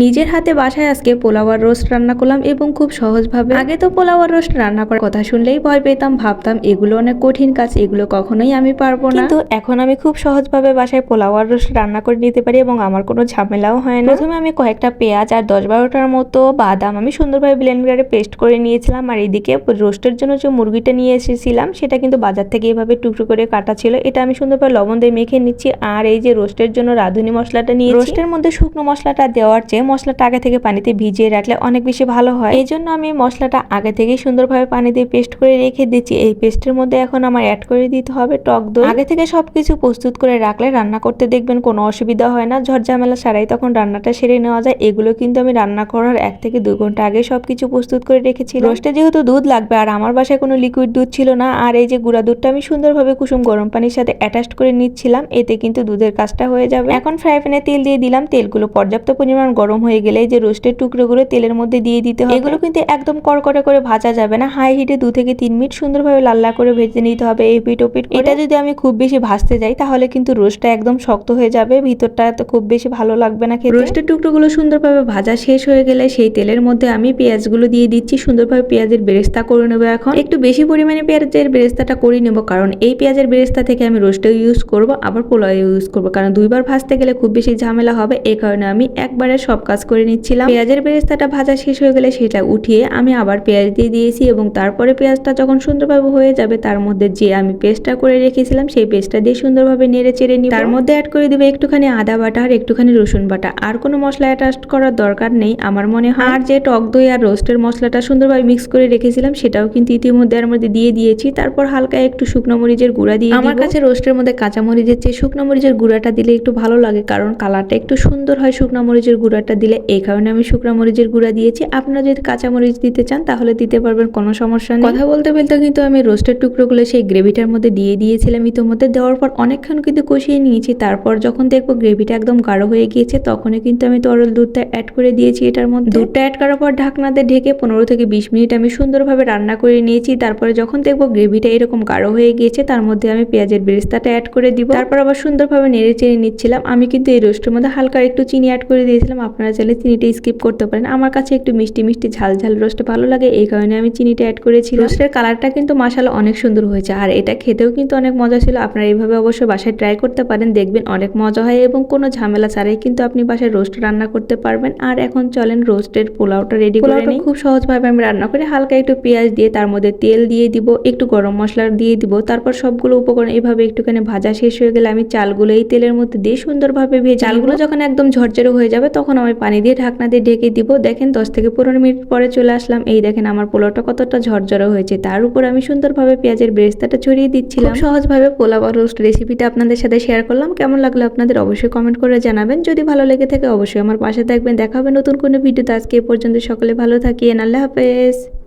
নিজের হাতে বাসায় আজকে পোলাও আর রোস্ট রান্না করলাম এবং খুব সহজভাবে। আগে তো পোলাও আর রোস্ট রান্না করার কথা শুনলেই ভয় পেতাম ভাবতাম এগুলো অনেক কঠিন কাজ এগুলো কখনোই আমি পারব না। কিন্তু এখন আমি খুব সহজভাবে বাসায় পোলাও আর রোস্ট রান্না করে নিতে পারি এবং আমার কোনো ঝামেলাও হয় না। প্রথমে আমি কয়েকটা পেঁয়াজ আর দশ বারোটার মতো বাদাম আমি সুন্দরভাবে ব্লেন্ডারে পেস্ট করে নিয়েছিলাম আর এদিকে রোস্টের জন্য যে মুরগিটা নিয়ে এসেছিলাম সেটা কিন্তু বাজার থেকে এভাবে টুকরো করে কাটা ছিল। এটা আমি সুন্দরভাবে লবণ দিয়ে মেখে নিচ্ছি আর এই যে রোস্টের জন্য রাঁধুনি মশলাটা নিয়ে রোস্টের মধ্যে শুকনো মশলাটা দেওয়ার চেয়ে মশলাটা আগে থেকে পানিতে ভিজিয়ে রাখলে অনেক বেশি ভালো হয়। এই জন্য আমি মশলাটা আগে থেকেই সুন্দরভাবে পানি দিয়ে পেস্ট করে রেখে দিচ্ছি। এই পেস্টের মধ্যে এখন আমার অ্যাড করে দিতে হবে টক দই। আগে থেকে সবকিছু প্রস্তুত করে রাখলে রান্না করতে দেখবেন কোনো অসুবিধা হয় না। ঝড়ঝামেলা সারাই তখন রান্নাটা সেরে নেওয়া যায়। এগুলো কিন্তু আমি রান্না করার এক থেকে দুই ঘণ্টা আগে সবকিছু প্রস্তুত করে রেখেছি রোস্টে যেহেতু দুধ লাগবে আর আমার বাসায় কোনো লিকুইড দুধ ছিল না, আর এই যে গুঁড়া দুধটা আমি সুন্দরভাবে কুসুম গরম পানির সাথে অ্যাটাচ করে নিচ্ছিলাম, এতে কিন্তু দুধের কাজটা হয়ে যাবে। এখন ফ্রাই প্যানে তেল দিয়ে দিলাম। তেলগুলো পর্যাপ্ত পরিমাণ গরম হয়ে গেলে যে রোস্টের টুকরোগুলো তেলের মধ্যে দিয়ে দিতে হবে। এগুলো কিন্তু একদম কড়কড়ে করে ভাজা যাবে না। হাই হিটে দু থেকে তিন মিনিট সুন্দরভাবে লাল করে ভেজে নিতে হবে এই পিট ও পিট এটা যদি আমি খুব বেশি ভাজতে যাই, তাহলে কিন্তু রোস্টটা একদম শক্ত হয়ে যাবে। ভিতরটা তো খুব বেশি ভালো লাগবে না খেতে। রোস্টের টুকরোগুলো সুন্দরভাবে ভাজা শেষ হয়ে গেলে সেই তেলের মধ্যে আমি পেঁয়াজগুলো দিয়ে দিচ্ছি। সুন্দরভাবে পেঁয়াজের বেরেস্তা করে নেব এখন। একটু বেশি পরিমাণে পেঁয়াজের বেরেস্তাটা করে নেব, কারণ এই পেঁয়াজের বেরেস্তা থেকে আমি রোস্টেও ইউজ করব, আবার পোলাও ইউজ করব। কারণ দুইবার ভাজতে গেলে খুব বেশি ঝামেলা হবে। এই কারণে আমি একবারে সব কাজ করে নিচ্ছিলাম। পেঁয়াজের বেরেস্তাটা ভাজা শেষ হয়ে গেলে সেটা উঠিয়ে আমি আবার পেঁয়াজ দিয়ে দিয়েছি এবং তারপরে পেঁয়াজটা যখন সুন্দরভাবে হয়ে যাবে তার মধ্যে যে আমি পেস্টটা করে রেখেছিলাম সেই পেস্টটা দিয়ে সুন্দরভাবে নেড়ে চেড়ে নিই তার মধ্যে অ্যাড করে দেবে একটুখানি আদা বাটা আর একটুখানি রসুন বাটা। আর কোনো মশলা অ্যাটাচ করার দরকার নেই আমার মনে হয়। আর যে টক দই আর রোস্টের মশলাটা সুন্দরভাবে মিক্স করে রেখেছিলাম সেটাও কিন্তু ইতিমধ্যে এর মধ্যে দিয়ে দিয়েছি। তারপর হালকা একটু শুকনো মরিচের গুঁড়া দিয়ে আমার কাছে রোস্টের মধ্যে কাঁচা মরিচের চেয়ে শুকনো মরিচের গুঁড়াটা দিলে একটু ভালো লাগে কারণ কালারটা একটু সুন্দর হয় শুকনো মরিচের গুঁড়াটা দিলে এই কারণে আমি শুকনো মরিচের গুঁড়া দিয়েছি। আপনারা যদি কাঁচা মরিচ দিতে চান, তাহলে দিতে পারবেন, কোনো সমস্যা নেই। কথা বলতে বলতে কিন্তু আমি রোস্টের টুকরোগুলো সেই গ্রেভিটার মধ্যে দিয়ে দিয়েছিলাম ইতিমধ্যে। দেওয়ার পর অনেকক্ষণ কিন্তু কষিয়ে নিয়েছি, তারপর যখন দেখব গ্রেভিটা একদম গাঢ় হয়ে গিয়েছে, তখনই কিন্তু আমি তরল দুধটা অ্যাড করে দিয়েছি এটার মধ্যে। দুধটা অ্যাড করার পর ঢাকনাতে ঢেকে পনেরো থেকে বিশ মিনিট আমি সুন্দরভাবে রান্না করে নিয়েছি। তারপরে যখন দেখব গ্রেভিটা এরকম গাঢ় হয়ে গিয়েছে, তার মধ্যে আমি পেঁয়াজের বেরেস্তাটা অ্যাড করে দিব। তারপর আবার সুন্দরভাবে নেড়ে চেড়ে নিচ্ছিলাম। আমি কিন্তু এই রোস্টের মধ্যে হালকা একটু চিনি অ্যাড করে দিয়েছিলাম। আপনারা চাইলে চিনিটা স্কিপ করতে পারেন। আমার কাছে একটু মিষ্টি মিষ্টি ঝাল ঝাল রোস্ট ভালো লাগে এই কারণে আমি চিনিটা অ্যাড করেছি রোস্টের কালারটা কিন্তু মাসালা অনেক সুন্দর হয়েছে আর এটা খেতেও কিন্তু অনেক মজা ছিল। আপনারা এইভাবে অবশ্যই বাসায় ট্রাই করতে পারেন দেখবেন অনেক মজা হয় এবং কোনো ঝামেলা ছাড়াই কিন্তু আপনি বাসায় রোস্ট রান্না করতে পারবেন। আর এখন চলেন রোস্টের পোলাওটা রেডি করে নিই। খুব সহজভাবে আমি রান্না করি হালকা একটু পেঁয়াজ দিয়ে তার মধ্যে তেল দিয়ে দিব একটু গরম মশলা দিয়ে দিব তারপর সবগুলো উপকরণ এইভাবে একটুখানি ভাজা শেষ হয়ে গেলে আমি চালগুলো এই তেলের মধ্যে দিয়ে সুন্দরভাবে ভেজে চালগুলো যখন একদম ঝরঝরে হয়ে যাবে তখন আমি পানি দিয়ে ঢাকনা দিয়ে ঢেকে দিব। দেখেন, দশ থেকে পনেরো মিনিট পরে চলে আসলাম। এই দেখেন, আমার পোলাওটা কতটা ঝরঝরে হয়েছে। তার উপর আমি সুন্দরভাবে পেঁয়াজের বেরেস্তাটা ছড়িয়ে দিচ্ছিলাম। সহজভাবে পোলাও রোস্ট রেসিপিটা আপনাদের সাথে শেয়ার করলাম। কেমন লাগল আপনাদের অবশ্যই কমেন্ট করে জানাবেন। যদি ভালো লেগে থাকে, অবশ্যই আমার পাশে থাকবেন। দেখা হবে নতুন কোনো ভিডিওতে। আজকে এ পর্যন্ত সকলে ভালো থাকি আল্লাহ হাফেজ।